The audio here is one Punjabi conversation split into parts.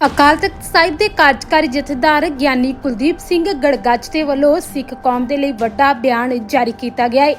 ਅਕਾਲ ਤਖਤ ਸਾਹਿਬ ਦੇ ਕਾਰਜਕਾਰੀ ਜਥੇਦਾਰ ਗਿਆਨੀ ਕੁਲਦੀਪ ਸਿੰਘ ਗੜਗੱਜ ਦੇ ਵੱਲੋਂ ਸਿੱਖ ਕੌਮ ਦੇ ਲਈ ਵੱਡਾ ਬਿਆਨ ਜਾਰੀ ਕੀਤਾ ਗਿਆ ਹੈ।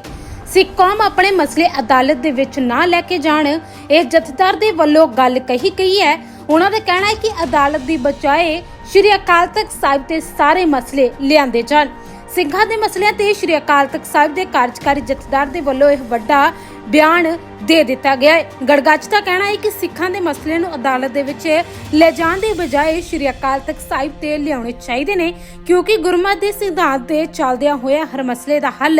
ਸਿੱਖ ਕੌਮ ਆਪਣੇ ਮਸਲੇ ਅਦਾਲਤ ਦੇ ਵਿੱਚ ਨਾ ਲੈ ਕੇ ਜਾਣ, ਇਹ ਜਥੇਦਾਰ ਦੇ ਵੱਲੋਂ ਗੱਲ ਕਹੀ ਗਈ ਹੈ। ਉਹਨਾਂ ਦਾ ਕਹਿਣਾ ਹੈ ਕਿ ਅਦਾਲਤ ਦੀ ਬਚਾਏ ਸ਼੍ਰੀ ਅਕਾਲ ਤਖਤ ਸਾਹਿਬ ਦੇ ਸਾਰੇ ਮਸਲੇ ਲਿਆਂਦੇ ਜਾਣ। ਸਿੰਘਾਂ ਦੇ ਮਸਲਿਆਂ ਤੇ ਸ਼੍ਰੀ ਅਕਾਲ ਤਖਤ ਸਾਹਿਬ ਦੇ ਕਾਰਜਕਾਰੀ ਜਥੇਦਾਰ ਦੇ ਵੱਲੋਂ ਇਹ ਵੱਡਾ ਬਿਆਨ ਦੇ ਦਿੱਤਾ ਗਿਆ ਹੈ। ਗੜਗੱਜ ਦਾ ਕਹਿਣਾ ਹੈ ਕਿ ਸਿੱਖਾਂ ਦੇ ਮਸਲਿਆਂ ਨੂੰ ਅਦਾਲਤ ਦੇ ਵਿੱਚ ਲੈ ਜਾਣ ਦੇ ਬਜਾਏ ਸ਼੍ਰੀ ਅਕਾਲ ਤਖਤ ਸਾਹਿਬ ਤੇ ਲਿਆਉਣੇ ਚਾਹੀਦੇ ਨੇ, ਕਿਉਂਕਿ ਗੁਰਮਤਿ ਦੇ ਸਿਧਾਂਤ ਦੇ ਚੱਲਦਿਆਂ ਹੋਇਆ ਹਰ ਮਸਲੇ ਦਾ ਹੱਲ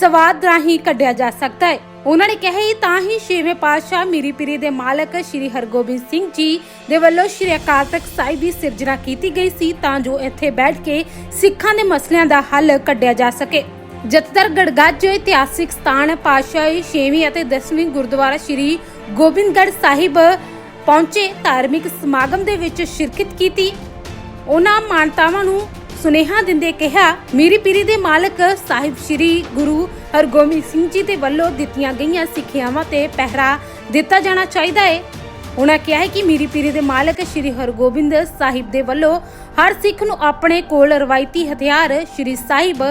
ਸਵਾਦ ਰਾਹੀਂ ਕੱਢਿਆ ਜਾ ਸਕਦਾ ਹੈ। ਉਹਨਾਂ ਨੇ ਕਿਹਾ ਹੀ ਤਾਂ ਹੀ ਛੇਵੇਂ ਪਾਤਸ਼ਾਹ ਮੀਰੀ ਪੀਰੀ ਦੇ ਮਾਲਕ ਸ਼੍ਰੀ ਹਰਗੋਬਿੰਦ ਸਿੰਘ ਜੀ ਦੇ ਵੱਲੋਂ ਸ਼੍ਰੀ ਅਕਾਲ ਤਖਤ ਸਾਹਿਬ ਦੀ ਸਿਰਜਣਾ ਕੀਤੀ ਗਈ ਸੀ ਤਾਂ ਜੋ ਇੱਥੇ ਬੈਠ ਕੇ ਸਿੱਖਾਂ ਦੇ ਮਸਲਿਆਂ ਦਾ ਹੱਲ ਕੱਢਿਆ ਜਾ ਸਕੇ। ਜਥੇਦਾਰ ਗੜਗੱਜ, ਇਤਿਹਾਸਿਕ ਸਥਾਨ ਪਾਤਸ਼ਾਹੀ 6ਵੀਂ ਅਤੇ 10ਵੀਂ ਗੁਰਦੁਆਰਾ ਸ਼੍ਰੀ ਗੋਬਿੰਦਗੜ੍ਹ ਸਾਹਿਬ ਪਹੁੰਚੇ ਧਾਰਮਿਕ ਸਮਾਗਮ ਦੇ ਵਿੱਚ ਸ਼ਿਰਕਤ ਕੀਤੀ। ਉਹਨਾਂ ਮਾਨਤਾਵਾਂ ਨੂੰ ਸੁਨੇਹਾ ਦਿੰਦੇ ਕਿਹਾ, ਮੀਰੀ ਪੀਰੀ ਦੇ ਮਾਲਕ ਸਾਹਿਬ ਸ੍ਰੀ ਗੁਰੂ ਹਰਗੋਬਿੰਦ ਸਿੰਘ ਜੀ ਦੇ ਵੱਲੋਂ ਦਿੱਤੀਆਂ ਗਈਆਂ ਸਿੱਖਿਆਵਾਂ ਤੇ ਪਹਿਰਾ ਦਿੱਤਾ ਜਾਣਾ ਚਾਹੀਦਾ ਹੈ ਉਹਨਾਂ ਕਿਹਾ ਹੈ ਕਿ ਮੀਰੀ ਪੀਰੀ ਦੇ ਮਾਲਕ ਸ੍ਰੀ ਹਰਗੋਬਿੰਦ ਸਾਹਿਬ ਦੇ ਵੱਲੋਂ ਹਰ ਸਿੱਖ ਨੂੰ ਆਪਣੇ ਕੋਲ ਰਵਾਇਤੀ ਹਥਿਆਰ ਸ੍ਰੀ ਸਾਹਿਬ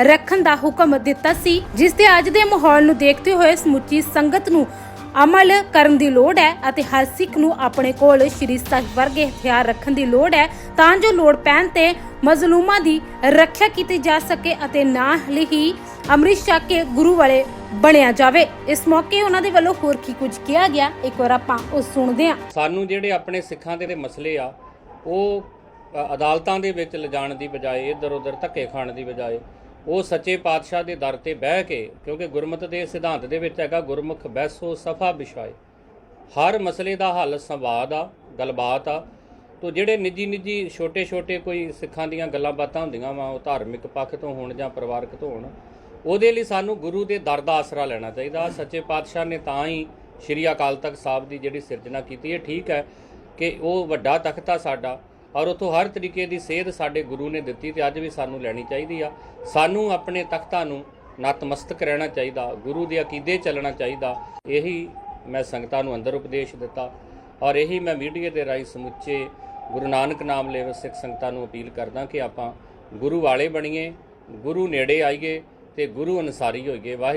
ਰੱਖਣ ਦਾ ਹੁਕਮ ਦਿੱਤਾ ਸੀ, ਜਿਸ ਤੇ ਅੱਜ ਦੇ ਮਾਹੌਲ ਨੂੰ ਦੇਖਦੇ ਹੋਏ ਸਮੁੱਚੀ ਸੰਗਤ ਨੂੰ ਅਮਲ ਕਰਨ ਦੀ ਲੋੜ ਹੈ ਅਤੇ ਹਰ ਸਿੱਖ ਨੂੰ ਆਪਣੇ ਕੋਲ ਸ੍ਰੀ ਸਾਹਿਬ ਵਰਗੇ ਹਥਿਆਰ ਰੱਖਣ ਦੀ ਲੋੜ ਹੈ, ਤਾਂ ਜੋ ਲੋੜ ਪੈਣ ਤੇ ਮਜ਼ਲੂਮਾਂ ਦੀ ਰੱਖਿਆ ਕੀਤੀ ਜਾ ਸਕੇ ਅਤੇ ਨਾਲ ਹੀ ਅੰਮ੍ਰਿਤ ਛਕ ਕੇ ਗੁਰੂ ਵਾਲੇ ਬਣਿਆ ਜਾਵੇ। ਇਸ ਮੌਕੇ ਉਹਨਾਂ ਦੇ ਵੱਲੋਂ ਹੋਰ ਕੀ ਕੁਝ ਕਿਹਾ ਗਿਆ, ਇੱਕ ਵਾਰ ਆਪਾਂ ਉਹ ਸੁਣਦੇ ਹਾਂ। ਸਾਨੂੰ ਜਿਹੜੇ ਆਪਣੇ ਸਿੱਖਾਂ ਦੇ ਮਸਲੇ ਆ, ਉਹ ਅਦਾਲਤਾਂ ਦੇ ਵਿੱਚ ਲਿਜਾਣ ਦੀ ਬਜਾਏ ਇੱਧਰ ਉੱਧਰ ਧੱਕੇ ਖਾਣ ਦੀ ਬਜਾਏ ਉਹ ਸੱਚੇ ਪਾਤਸ਼ਾਹ ਦੇ ਦਰ ਤੇ ਬਹਿ ਕੇ, ਕਿਉਂਕਿ ਗੁਰਮਤਿ ਦੇ ਸਿਧਾਂਤ ਦੇ ਵਿੱਚ ਹੈਗਾ, ਗੁਰਮੁਖ ਬੈਸੋ ਸਫਾ ਵਿਸ਼ਾਏ ਹਰ ਮਸਲੇ ਦਾ ਹੱਲ ਸੰਵਾਦ ਆ, ਗੱਲਬਾਤ ਆ। ਤੋ ਜਿਹੜੇ ਨਿੱਜੀ ਨਿੱਜੀ, ਛੋਟੇ ਛੋਟੇ ਕੋਈ ਸਿੱਖਾਂ ਦੀਆਂ ਗੱਲਾਂ ਬਾਤਾਂ ਹੁੰਦੀਆਂ ਵਾ, ਉਹ ਧਾਰਮਿਕ ਪੱਖ ਤੋਂ ਹੋਣ ਜਾਂ ਪਰਿਵਾਰਕ ਤੋਂ ਹੋਣ, ਉਹਦੇ ਲਈ ਸਾਨੂੰ ਗੁਰੂ ਦੇ ਦਰ ਦਾ ਆਸਰਾ ਲੈਣਾ ਚਾਹੀਦਾ। ਸੱਚੇ ਪਾਤਸ਼ਾਹ ਨੇ ਤਾਂ ਹੀ ਸ਼੍ਰੀ ਅਕਾਲ ਤਖਤ ਸਾਹਿਬ ਦੀ ਜਿਹੜੀ ਸਿਰਜਣਾ ਕੀਤੀ ਹੈ ਠੀਕ ਹੈ ਕਿ ਉਹ ਵੱਡਾ ਤਖਤ ਆ ਸਾਡਾ। ਔਰ ਉਥੋਂ ਹਰ ਤਰੀਕੇ ਦੀ ਸੇਧ ਸਾਡੇ ਗੁਰੂ ਨੇ ਦਿੱਤੀ ਤੇ ਅੱਜ ਵੀ ਸਾਨੂੰ ਲੈਣੀ ਚਾਹੀਦੀ ਆ। ਸਾਨੂੰ ਆਪਣੇ ਤਖਤਾਂ ਨੂੰ ਨਤਮਸਤਕ ਰਹਿਣਾ ਚਾਹੀਦਾ, ਗੁਰੂ ਦੇ ਅਕੀਦੇ ਚੱਲਣਾ ਚਾਹੀਦਾ। ਇਹੀ ਮੈਂ ਸੰਗਤਾਂ ਨੂੰ ਅੰਦਰ ਉਪਦੇਸ਼ ਦਿੱਤਾ ਔਰ ਇਹੀ ਮੈਂ ਮੀਡੀਆ ਦੇ ਰਾਹੀਂ ਸਮੁੱਚੇ ਗੁਰੂ ਨਾਨਕ ਨਾਮ ਲੇਵ ਸਿੱਖ ਸੰਗਤਾਂ ਨੂੰ ਅਪੀਲ ਕਰਦਾ ਕਿ ਆਪਾਂ ਗੁਰੂ ਵਾਲੇ ਬਣੀਏ, ਗੁਰੂ ਨੇੜੇ ਆਈਏ ਤੇ ਗੁਰੂ ਅਨਸਾਰੀ ਹੋਈਏ। ਵਾਹਿ